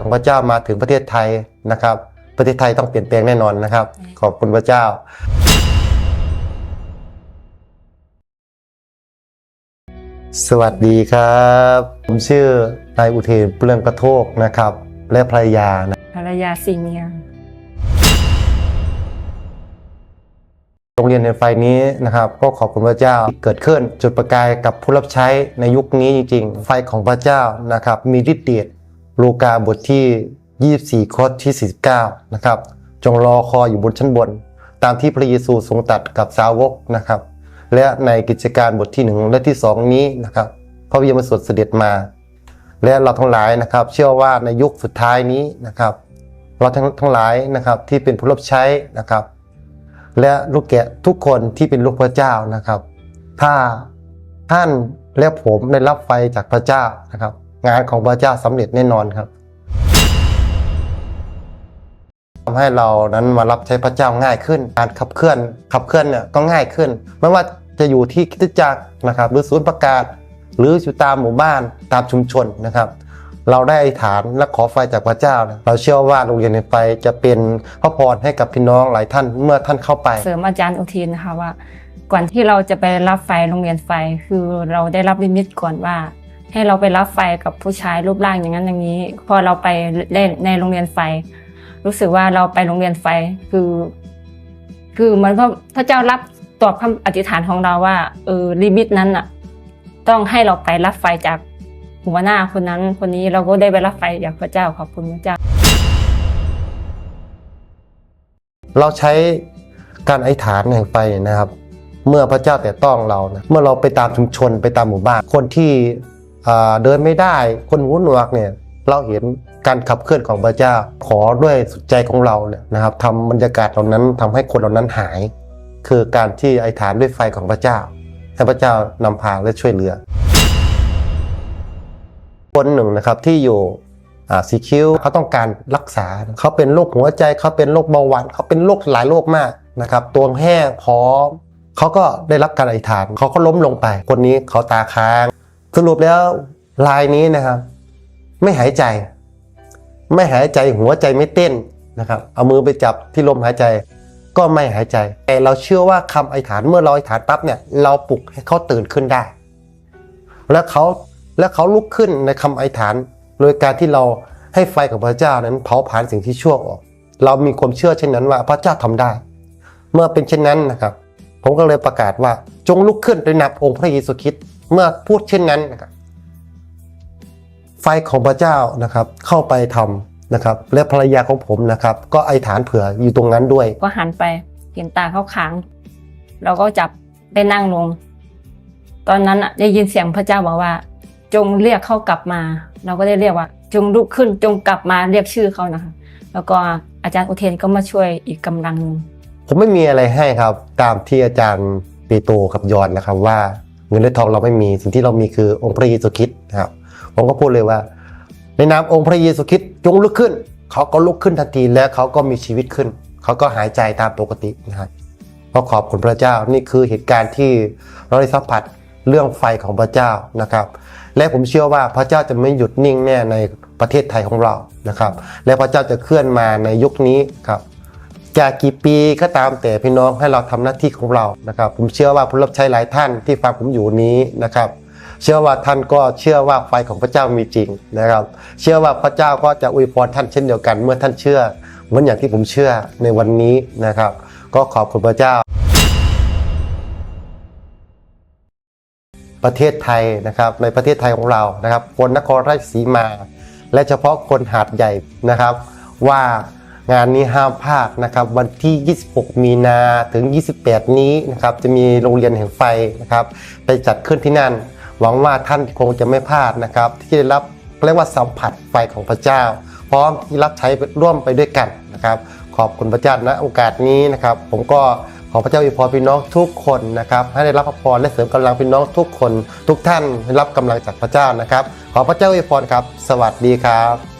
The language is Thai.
ของพระเจ้ามาถึงประเทศไทยนะครับ ประเทศไทยต้องเปลี่ยนแปลงแน่นอนนะครับ ขอบคุณพระเจ้าสวัสดีครับ ผมชื่อนายอุเทนเปลืองกระโทกนะครับ และภรรยานะภรรยาซีเนียร์โรงเรียนในไฟนี้นะครับ ก็ขอบคุณพระเจ้าที่เกิดขึ้นจุดประกายกับผู้รับใช้ในยุคนี้จริง ๆ ไฟของพระเจ้านะครับ มีฤทธิ์เดช ลูกาบทที่ 24 ข้อที่ 49 นะครับ จงรอคอยอยู่บนชั้นบน ตามที่พระเยซูทรงตัดกับสาวกนะครับ และในกิจการบทที่ 1 และที่ 2 นี้นะครับ พระวิญญาณบริสุทธิ์เสด็จมา และเราทั้งหลายนะครับ เชื่อว่าในยุคสุดท้ายนี้นะครับ เราทั้งทั้งหลายนะครับที่เป็นผู้รับใช้นะครับ และลูกแกะทุกคนที่เป็นลูกพระเจ้านะครับ ถ้าท่านและผมได้รับไฟจากพระเจ้านะครับ งานของพระเจ้าสำเร็จแน่นอนครับทำให้เรานั้นมารับใช้พระเจ้าง่ายขึ้น การขับเคลื่อน ขับเคลื่อนเนี่ยก็ง่ายขึ้น ไม่ว่าจะอยู่ที่คริสตจักรนะครับ หรือศูนย์ประกาศ หรืออยู่ตามหมู่บ้านตามชุมชนนะครับ เราได้อธิษฐานและขอไฟจากพระเจ้า เราเชื่อว่าโรงเรียนในไฟจะเป็นพระพรให้กับพี่น้องหลายท่านเมื่อท่านเข้าไป เสริมอาจารย์อุทินนะคะว่าก่อนที่เราจะไปรับไฟโรงเรียนไฟคือเราได้รับลิมิตก่อนว่า ให้เราไปรับไฟกับผู้ชายรูปร่างอย่างนั้นอย่างนี้ พอเราไปเล่นในโรงเรียนไฟ รู้สึกว่าเราไปโรงเรียนไฟคือ คือเหมือนพระพระเจ้ารับตอบคำอธิษฐานของเราว่าเออลิมิตนั้นอะ ต้องให้เราไปรับไฟจากหัวหน้าคนนั้น คนนี้เราก็ได้ไปรับไฟจากพระเจ้าขอบคุณพระเจ้า เราใช้การอธิษฐานแห่งไฟนะครับ เมื่อพระเจ้าแต่ต้องเรานะเมื่อเราไปตามชุมชนไปตามหมู่บ้านคนที่ เดินไม่ได้คนหูหนวกเนี่ยเราเห็นการขับเคลื่อนของพระเจ้า ขอด้วยสุดใจของเราเนี่ยนะครับทำบรรยากาศเหล่านั้นทำให้คนเหล่านั้นหาย คือการที่อธิษฐานด้วยไฟของพระเจ้าให้พระเจ้านำพาและช่วยเหลือ คนหนึ่งนะครับที่อยู่อ่าสีคิ้วเขาต้องการรักษาเขาเป็นโรคหัวใจเขาเป็นโรคเบาหวานเขาเป็นโรคหลายโรคมากนะครับ ตัวแห้งพร้อมเขาก็ได้รับการอธิษฐานเขาก็ล้มลงไป คนนี้เขาตาค้าง สรุปแล้วลายนี้นะครับ ไม่หายใจ ไม่หายใจหัวใจไม่เต้นนะครับเอามือไปจับที่ลมหายใจก็ไม่หายใจ แต่เราเชื่อว่าคำอธิษฐานเมื่อเราอธิษฐานปั๊บเนี่ยเราปลุกให้เขาตื่นขึ้นได้ และเขาและเขาลุกขึ้นในคำอธิษฐาน โดยการที่เราให้ไฟของพระเจ้านั้นเผาผลาญสิ่งที่ชั่วออก เรามีความเชื่อเช่นนั้นว่าพระเจ้าทำได้ เมื่อเป็นเช่นนั้นนะครับ ผมก็เลยประกาศว่าจงลุกขึ้นโดยนามองค์พระเยซูคริสต์ เมื่อพูดเช่นนั้นนะครับไฟของพระเจ้านะครับเข้าไปทำนะครับ และภรรยาของผมนะครับ ก็อธิษฐานเผื่ออยู่ตรงนั้นด้วย ก็หันไปเห็นตาเขาค้างเราก็จับไปนั่งลง ตอนนั้นน่ะได้ยินเสียงพระเจ้าบอกว่า จงเรียกเขากลับมา เราก็ได้เรียกว่า จงลุกขึ้นจงกลับมาเรียกชื่อเขานะคะ แล้วก็อาจารย์อุเทนก็มาช่วยอีกกำลังหนึ่งผมไม่มีอะไรให้ครับ ตามที่อาจารย์เปโตรกับยอนนะครับว่า เงินและทองเราไม่มีสิ่งที่เรามีคือองค์พระเยซูคริสต์นะครับผมก็พูดเลยว่า ในนามองค์พระเยซูคริสต์จงลุกขึ้น เขาก็ลุกขึ้นทันทีและเขาก็มีชีวิตขึ้น เขาก็หายใจตามปกตินะครับก็ขอบคุณพระเจ้านี่คือเหตุการณ์ที่เราได้สัมผัสเรื่องไฟของพระเจ้านะครับ และผมเชื่อว่าพระเจ้าจะไม่หยุดนิ่งแน่ในประเทศไทยของเรานะครับ และพระเจ้าจะเคลื่อนมาในยุคนี้ครับ จากกี่ปีก็ตามแต่พี่น้องให้เราทำหน้าที่ของเรานะครับ ผมเชื่อว่าผู้รับใช้หลายท่านที่ฟังผมอยู่นี้นะครับ เชื่อว่าท่านก็เชื่อว่าไฟของพระเจ้ามีจริงนะครับ เชื่อว่าพระเจ้าก็จะอวยพรท่านเช่นเดียวกัน เมื่อท่านเชื่อเหมือนอย่างที่ผมเชื่อในวันนี้นะครับ ก็ขอบคุณพระเจ้า ประเทศไทยนะครับในประเทศไทยของเรานะครับ คนนครราชสีมา และเฉพาะคนหาดใหญ่นะครับว่า งานนี้ห้ามพลาดนะครับ วันที่ 26 มีนาถึง 28 นี้นะครับจะมีโรงเรียนแห่งไฟนะครับ ไปจัดขึ้นที่นั่น หวังว่าท่านคงจะไม่พลาดนะครับ ที่จะได้รับเรียกว่าสัมผัสไฟของพระเจ้า พร้อมที่รับใช้ร่วมไปด้วยกันนะครับ ขอบคุณพระเจ้าณโอกาสนี้นะครับ ผมก็ขอพระเจ้าอวยพรพี่น้องทุกคนนะครับ ให้ได้รับพระพรและเสริมกำลังพี่น้องทุกคน ทุกท่านให้รับกำลังจากพระเจ้านะครับ ขอพระเจ้าอวยพรครับ สวัสดีครับ